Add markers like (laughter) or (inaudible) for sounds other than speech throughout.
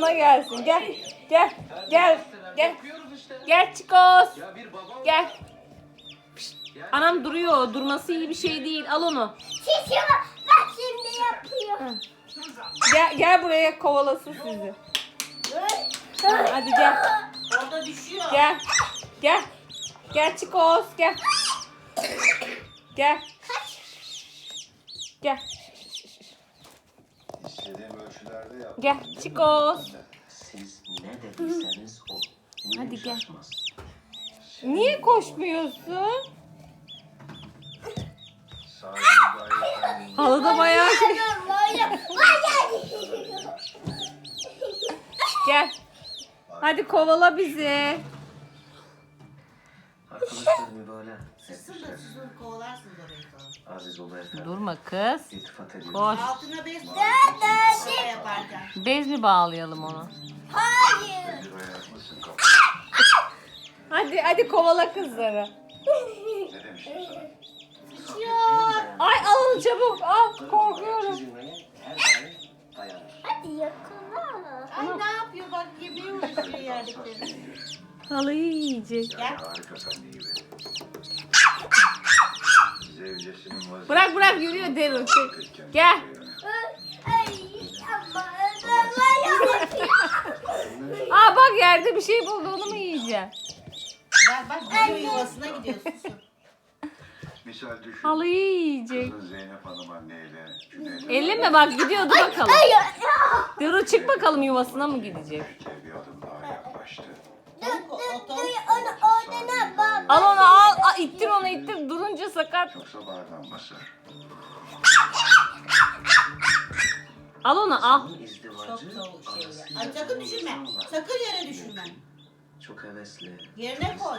sana gelsin. Gel. Gel. Gel. Gel. Gel Çikos. Ya bir baba Gel. Anam duruyor. Durması iyi bir şey değil. Al onu. Şişi bak şimdi yapıyor. Gel, gel buraya kovalasın sizi. Ha, Hadi gel. Orada düşüyor. Gel. Gel. Gel Çikos. Gel. Gel. Gel. Gel Çikos. siz ne dediyseniz o. Niye Hadi gel. şaşmaz? Niye koşmuyorsun? Sahibi gayet Halıda bayağı şey. Gel. Hadi kovala bizi. Böyle. Da kovalarsınız orayı. Aziz. Durma kız. İltifat ediyorum. Koş. Altına bez şey yaparken. Bez mi bağlayalım onu? Hayır. bir. Hadi hadi kovala kızları. Ne demiştim sana? Ay al onu çabuk al korkuyorum. Çizilmeye her daim dayanır. Hadi yakala. Ay ne yapıyor bak yemeği uğraşıyor yerdekleri. Halıyı yiyecek. Gel. Harika sen de iyi be. Zevcesinin vaziyeti. Bırak bırak yürüyor Derin. Çek. Gel. Yapıyor. Aa bak yerde bir şey buldu onu mu yiyeceksin? Bak bak yuvasına gidiyor susun. Misal düşün. Halıyı yiyecek. Kızın Zeynep Hanım anneyle Cüneyt Elleme bak gidiyordu bakalım. Ya. Derin çık bakalım yuvasına mı gidecek? bir adım daha yaklaştı. Sakat. Yoksa bağırlanması. Al onu al. Çok şey ya. Ay sakın düşürme. Sakın yere düşürme. Çok hevesli. Yerine koy.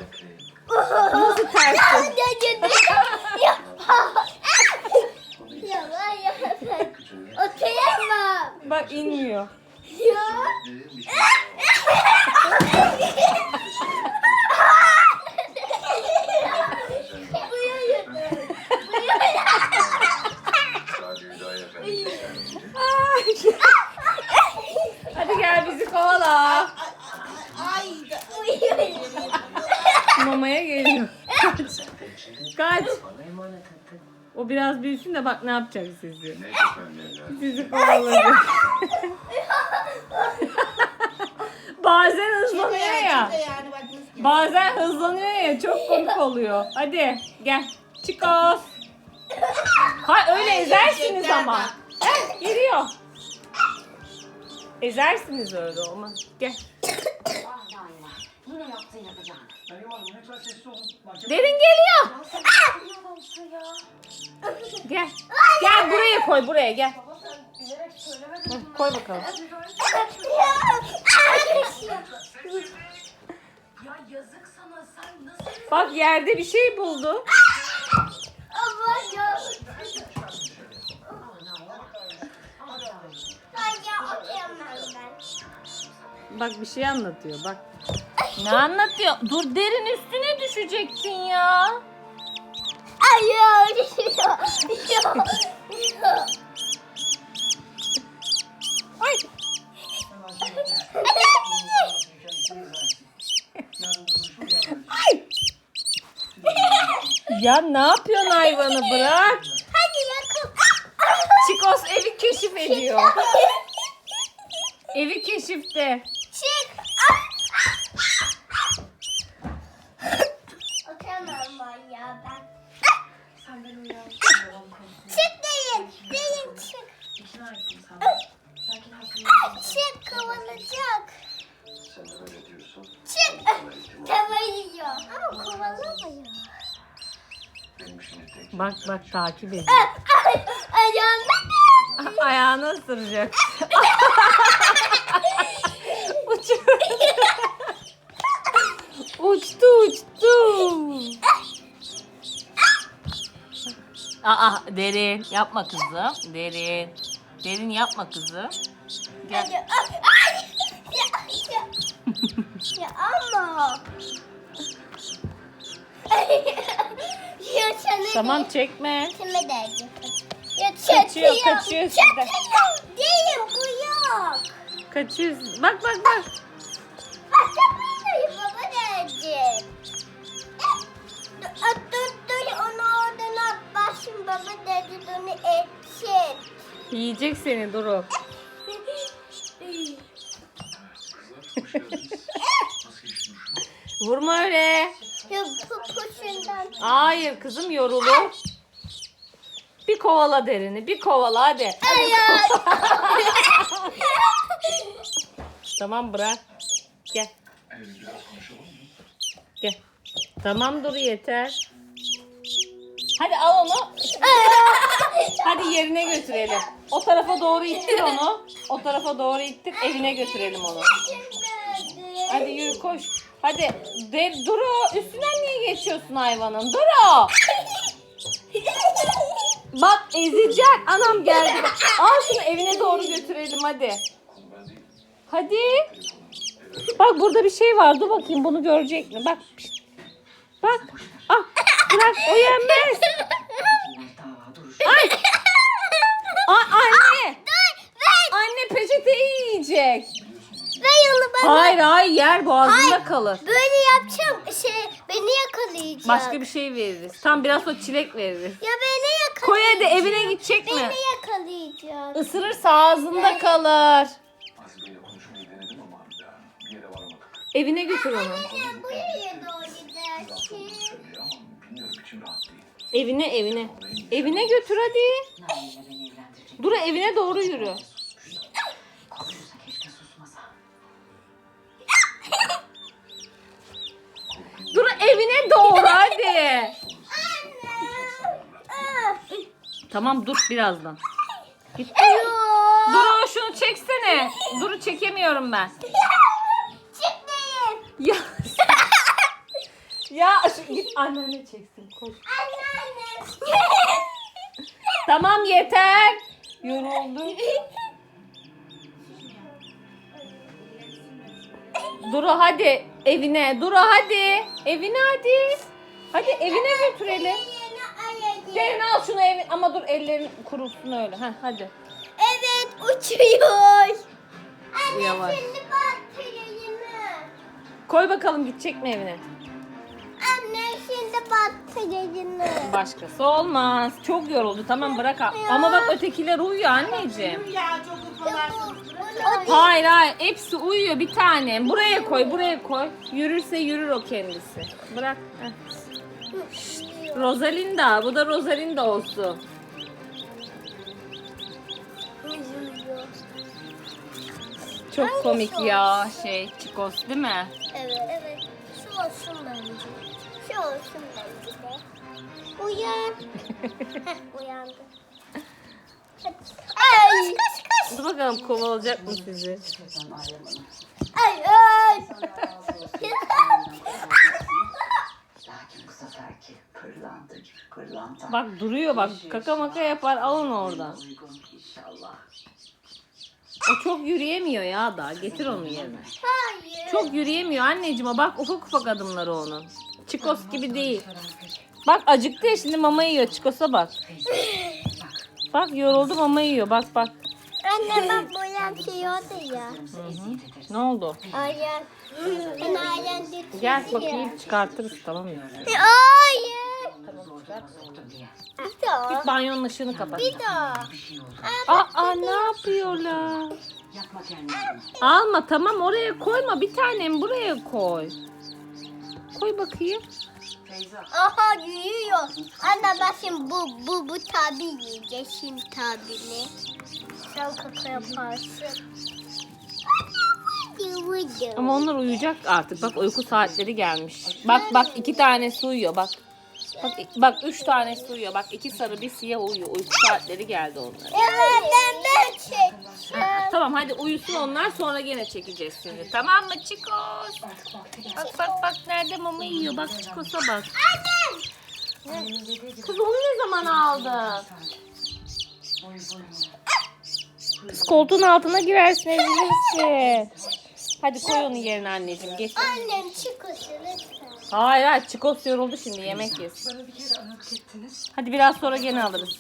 Nasıl tersi? Okuyamam. Bak inmiyor. Ya. Sadece Hüdayi Efendi Hadi gel bizi kovala. Ay, ay, ay. Mamaya geliyor. sen de içinde Kaç. bana emanet ettin. O biraz büyüsün de bak ne yapacak sizi. Sizi kovalayacak. Bazen hızlanıyor ya. İçinde yani bak nasıl gibi. Bazen hızlanıyor ya çok komik oluyor. Hadi gel. Çikos. Ha öyle ezersiniz ama. Heh, geliyor. Ezersiniz öyle olmaz. Gel. Yine yaptın yapacağını. Derin geliyor. Ya? Gel. Gel buraya koy buraya gel. Baba sen bilerek söylemedin Hı, mi? koy bakalım. Ya yazık sana sen nasıl Bak yerde bir şey buldu. Ama ya. Ay ya okuyamam ben. Bak bir şey anlatıyor bak. Ne anlatıyor? Dur derin üstüne düşeceksin ya. Ya ne yapıyorsun hayvanı bırak. Hadi yakın. Çikos evi keşif ediyor. Evi keşifte. Ama kovalamıyor. Benim şimdi tek Bak bak takip ediyor. Ay, ayağında Ayağını ısıracak. (laughs) Uçuyor. uçtu uçtu. Aa derin yapma kızım. Derin. Derin yapma kızım. Gel. Ya ama. Tamam çekme. De Ya Kaçıyor, çekiyor. kaçıyor sizden. Çekiyor. Değil bu yok. Kaçıyorsun. Bak bak bak. Baba dedi. Dur, dur, dur, onu oradan at. Başım baba dedi, onu etsin. Yiyecek seni Duru. (laughs) Vurma öyle. Ya. Hayır kızım yorulur. Bir kovala derini. Bir kovala hadi. (laughs) Tamam bırak. Gel. Gel. Tamam Duru yeter. Hadi al onu. Hadi yerine götürelim. O tarafa doğru ittir onu. O tarafa doğru ittir. Evine götürelim onu. Hadi yürü koş. Hadi. De, Duru üstünden niye geçiyorsun hayvanın? Duru. Bak ezecek. Anam geldi. Al şunu evine doğru götürelim hadi. Hadi. Bak burada bir şey var. Dur bakayım bunu görecek mi? Bak. Bak. Ah bırak o. Ay anne. Anne peçeteyi yiyecek. Ver onu bana. Hayır hayır yer boğazında kalır. Böyle yapacağım. Şey, beni yakalayacak. Başka bir şey veririz. Tam biraz sonra çilek veririz. Ya beni yakalayacak. Koy hadi evine gidecek mi? Beni yakalayacak. Isırırsa ağzında kalır. Azize ile konuşmayı denedim ama ya, bir yere varamadık. Evine götür onu. Ya buraya doğru gidersin. Evine evine. Evine götür hadi. Dur evine doğru yürü. Tamam dur birazdan. Git. Dur şunu çeksene. Duru çekemiyorum ben. Çıkmayın. Ya. ya şu, git annene çeksin koş. Anneanne. Tamam yeter. Yoruldum. Duru hadi evine. Duru hadi. Evine hadi. Hadi evine götürelim. Derin al şunu evin ama dur ellerin kurusun öyle. Heh, hadi. Evet uçuyor. Anne Yavaş. şimdi batırayım. Koy bakalım gidecek mi evine? Anne şimdi batırayım. Başkası olmaz. Çok yoruldu. Tamam bırak. al. Ama bak ötekiler uyuyor anneciğim. Ya çok. Hayır hayır. Hepsi uyuyor bir tane. Buraya koy buraya koy. Yürürse yürür o kendisi. Bırak. Heh. Rosalinda. Bu da Rosalinda olsun. Çok komik ya şey Çikos değil mi? Evet. Evet. Şu olsun bence. Şu olsun bence de. Uyan. (laughs) Heh, uyandı. Hadi. Ay. Kaç kaç Dur bakalım kovalayacak mı sizi? Ay ay. (laughs) Lakin bu seferki pırlanta gibi pırlanta. Bak duruyor bak. Kaka maka yapar alın oradan. Uygun inşallah. O çok yürüyemiyor ya da. Getir onu yerine. Hayır. Çok yürüyemiyor anneciğim. o Bak ufak ufak adımları onun. Çikos gibi değil. Bak acıktı ya şimdi mama yiyor. Çikos'a bak. Bak yoruldu mama yiyor. Bak bak. Anne bak bu yatıyordu ya. Ne oldu? Ayan. Ben Gel bakayım çıkartırız tamam mı? Hayır. diye. Bir daha. Git banyonun ışığını kapat. Bir daha. Şey oldu. Aa ne yapıyorlar? Alma tamam oraya koyma. Bir tanem buraya koy. Koy bakayım. Aha yürüyor. Anne bak şimdi bu bu bu tabi yiyecek şimdi tabini. Ama onlar uyuyacak artık. Bak uyku saatleri gelmiş. Bak bak iki tanesi uyuyor bak. Bak, bak üç tanesi uyuyor. Bak iki sarı bir siyah uyuyor. Uyku saatleri geldi onların. Evet ben ben çekeceğim. Tamam hadi uyusun onlar sonra gene çekeceğiz sizi. Tamam mı Çikos? Bak bak bak nerede mama yiyor. Bak Çikos'a bak. Kız onu ne zaman aldın? Kız koltuğun altına girersin ezilirsin. Hadi koy onu yerine anneciğim. Geç. Annem çıkışı lütfen. Hayır hayır Çikos yoruldu şimdi yemek yesin. Hadi biraz sonra gene alırız.